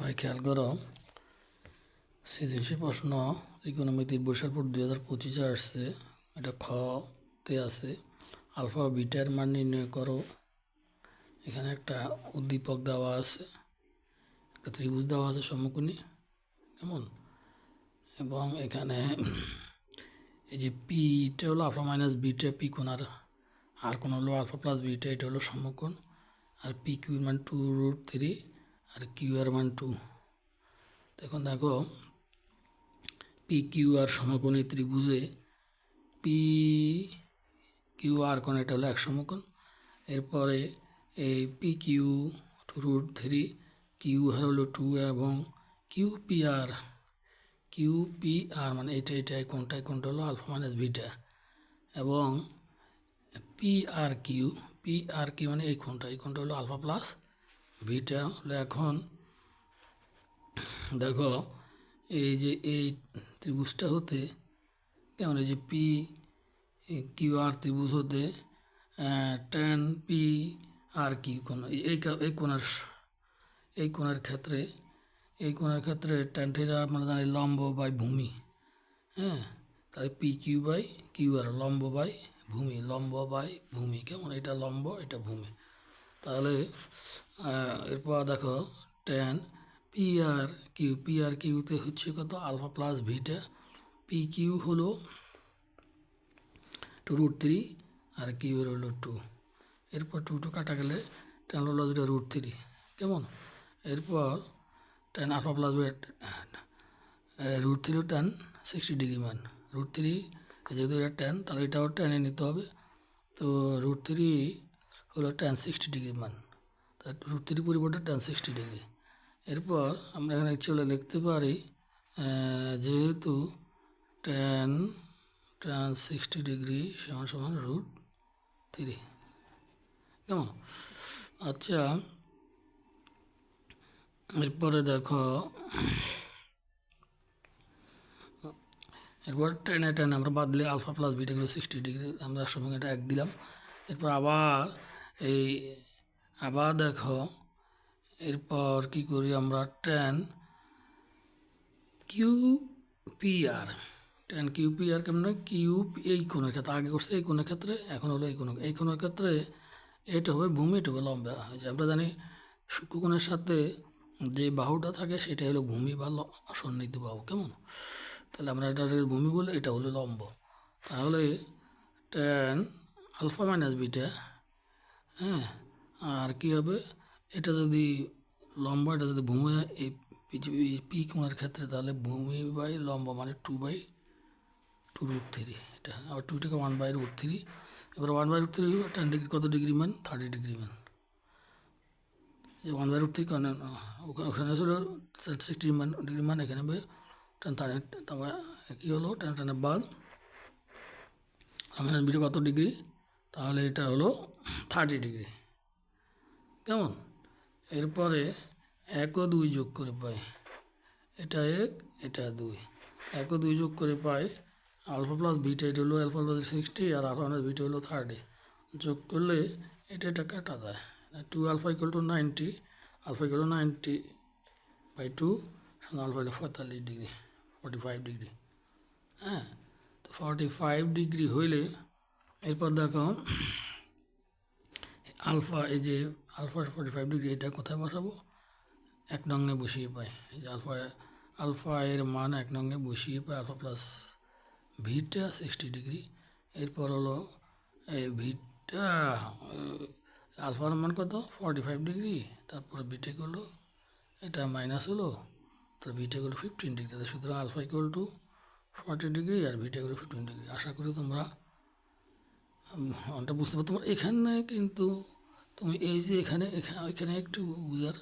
সবাই খেয়াল করো। সৃজনশীল প্রশ্ন ইকোনমিতির বৈশাখ বোর্ড দুই হাজার পঁচিশে আসছে। এটা খতে আছে। আলফা বিটার মান নির্ণয় করো। এখানে একটা উদ্দীপক দেওয়া আছে। একটা ত্রিভুজ দেওয়া আছে সম্মুখীন কেমন? এবং এখানে এই যে পিটা হলো আলফা মাইনাস বিটা পি কোনার আর কোন হলো আলফা প্লাস বিটা, এটা হলো সমকোণ। আর পি কিউ মান টু রুট থ্রি। আর কিউ আর মান টু। এখন দেখো, পি কিউ আর সমকোণী ত্রিভুজে পি কিউ আর কোণ এটা হলো এক সমকোণ। এরপরে এই P Q two root three, Q R হলো টু এবং Q P R, Q P R মানে এটা এটা কোনটা কোণটা হলো আলফা মাইনাস বিটা এবং P R Q, P R Q মানে এই কোণটা এই কোণটা হলো আলফা প্লাস বিটা হলো এখন, দেখো, এই যে এই ত্রিভুজটা হতে, কেমন, এই যে পি কিউ আর ত্রিভুজ হতে টেন পি আর কিউ কোন এই এই কোণের এই কোণের ক্ষেত্রে, এই কোণের ক্ষেত্রে টেন থিটা আমরা জানি লম্ব বাই ভূমি হ্যাঁ? তাহলে P Q by Q R লম্ব বাই ভূমি, লম্ব বাই ভূমি, কেমন? এটা লম্ব, এটা ভূমি। তাহলে এরপর দেখো tan P R Q P R কিউতে হচ্ছে কত? Alpha plus beta P Q হলো টু রুট থ্রি আর কিউ হলো টু এরপর টু টু কাটা গেলে টেন হলো দুটো রুট থ্রি কেমন? এরপর tan alpha plus root three tan sixty degree মান। রুট থ্রি যেহেতু এটা টেন তাহলে এটাও টেনে নিতে হবে। তো রুট থ্রি হলো টেন সিক্সটি ডিগ্রি মান। তা রুট থ্রি পরিবর্তে টেন সিক্সটি ডিগ্রি এরপর আমরা এখানে চলে লিখতে পারি যেহেতু টেন টেন সিক্সটি ডিগ্রি সমান সমান রুট থ্রি কেমন? আচ্ছা এরপরে দেখো, এরপর টেনে টেন আমরা বাদ দিলে আলফা প্লাস বিটা গেলো সিক্সটি ডিগ্রি আমরা সঙ্গে এটা এক দিলাম। এরপর আবার এই আবার দেখো, এরপর কি করি আমরা? Tan Q P R tan Q P R কেমন কিউ এই কোণের ক্ষেত্রে। আগে করছে এই কোণের ক্ষেত্রে, এখন হলো এই কোণ এই কোণের ক্ষেত্রে এটা হবে ভূমি, এটা হবে লম্বা। যে আমরা জানি শুক্রকোণের সাথে যে বাহুটা থাকে, সেটা হলো ভূমি বা সন্নিহিত বাহু। কেমন? তাহলে আমরা এটা ভূমি বলে এটা হলো লম্ব। তাহলে টেন আলফা মাইনাস বিটা হ্যাঁ আর কি হবে? এটা যদি লম্বা, এটা যদি ভূমি এই পি কোণের ক্ষেত্রে তাহলে ভূমি বাই লম্বা মানে two by two root three. এটা, আবার টু থেকে ওয়ান বাই রুট থ্রি। এবার one by root three tan degree কত ডিগ্রি মান? থার্টি ডিগ্রি মান। ওয়ান বাই রুট থ্রি ওখানে ছিল সিক্সটি মান ডিগ্রি মান, এখানে টেন থার্টি তারপরে কী হলো? টেন টেনের বাদ। আমার বিটা কত ডিগ্রি তাহলে এটা হলো থার্টি ডিগ্রি কেমন? এরপরে এক ও দুই যোগ করে পাই, এটা এক, এটা দুই। এক ও দুই যোগ করে পাই আলফা প্লাস বিটা এটা হলো আলফা প্লাস সিক্সটি আর আলফা প্লাস বিটা হলো থার্টি যোগ করলে এটা এটা কাটা যায় two alpha equal to ninety alpha equal to ninety by two alpha হলো পঁয়তাল্লিশ ডিগ্রি ফর্টি ফাইভ ডিগ্রি হ্যাঁ তো ফর্টি ফাইভ ডিগ্রি হইলে এরপর দেখো, আলফা, এই যে আলফা ফর্টি ফাইভ ডিগ্রি এটা কোথায় বসাবো? এক নঙ্গে বসিয়ে পাই। এই যে আলফা আলফা এর মান এক নঙ্গে বসিয়ে পাই, alpha plus beta sixty degree এরপর হলো, এই ভিটা আলফার মান কত? ফর্টি ফাইভ ডিগ্রি তারপরে বিটেক হলো এটা মাইনাস হলো তার বিটেক হলো ফিফটিন ডিগ্রি তাহলে সুতরাং alpha equal to forty degree আর বিটেক হলো ফিফটিন ডিগ্রি আশা করি তোমরা ওটা বুঝতে পারো তোমার এখানে কিন্তু তুমি এই যে এখানে, এখা- এখানে একটু বুঝার।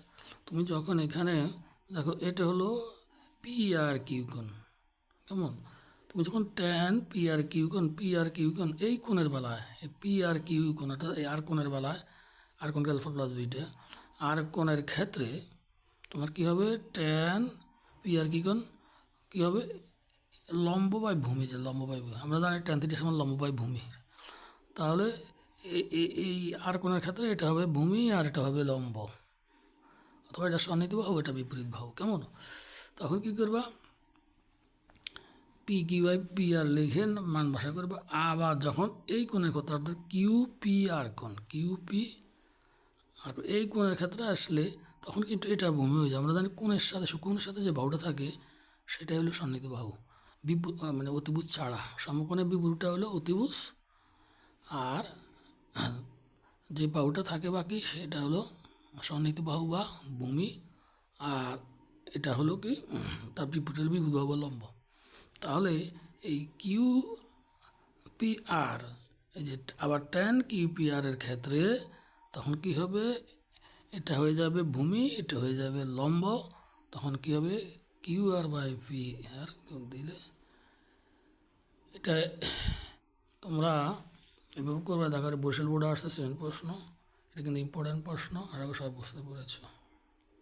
তুমি যখন এখানে, দেখো, এটা হলো পি আর কিউ কোণ। কেমন? তুমি যখন ট্যান পি আর কিউ কোণ পি আর কিউ কোণ, এই কোণের বেলায় পি আর কিউ কোণ, অর্থাৎ এই আর কোণের বেলায়, আর কোণ আলফা প্লাস বিটা আর কোণের ক্ষেত্রে তোমার কী হবে? ট্যান পি আর কি কোণ, কী হবে? লম্ব বাই ভূমি, যে লম্ব বাই ভূমি, আমরা জানি ট্যান থিটার সমান লম্ব বাই ভূমি। তাহলে এই আর কোণের ক্ষেত্রে এটা হবে ভূমি আর এটা হবে লম্ব। অথবা এটা সন্নিহিত বাহু এটা বিপরীত বাহু কেমন? তখন কি করবা? পি কিউ আই পি আর লিখে মান ভাষা করবে। আবার যখন এই কোণের ক্ষেত্রে, অর্থাৎ কিউ পি আর কোণ কিউ পি আর এই কোণের ক্ষেত্রে আসলে তখন কিন্তু এটা ভূমি হয়ে যায়। আমরা জানি কোণের সাথে কোণের সাথে যে বাহুটা থাকে, সেটাই হলো সন্নিহিত বাহু বিপু মানে অতিভুজ ছাড়া। সমকোণের বিপরীতটা হলো অতিভুজ আর যে বাহুটা থাকে বাকি, সেটা হলো সন্নিহিত বাহু বা ভূমি। আর এটা হলো কি, তার হলো বিপরীত বাহু লম্ব। তাহলে এই কিউ পি আর, এই যে আবার টেন কিউ পি আর এর ক্ষেত্রে তখন কি হবে? এটা হয়ে যাবে ভূমি, এটা হয়ে যাবে লম্ব। তখন কি হবে? Q R by P R দিলে? এটা তোমরা এভাবে করবে দেখার বরিশাল বোর্ডে আসছে প্রশ্ন। এটা কিন্তু ইম্পর্ট্যান্ট প্রশ্ন, আর সব বুঝতে পেরেছ।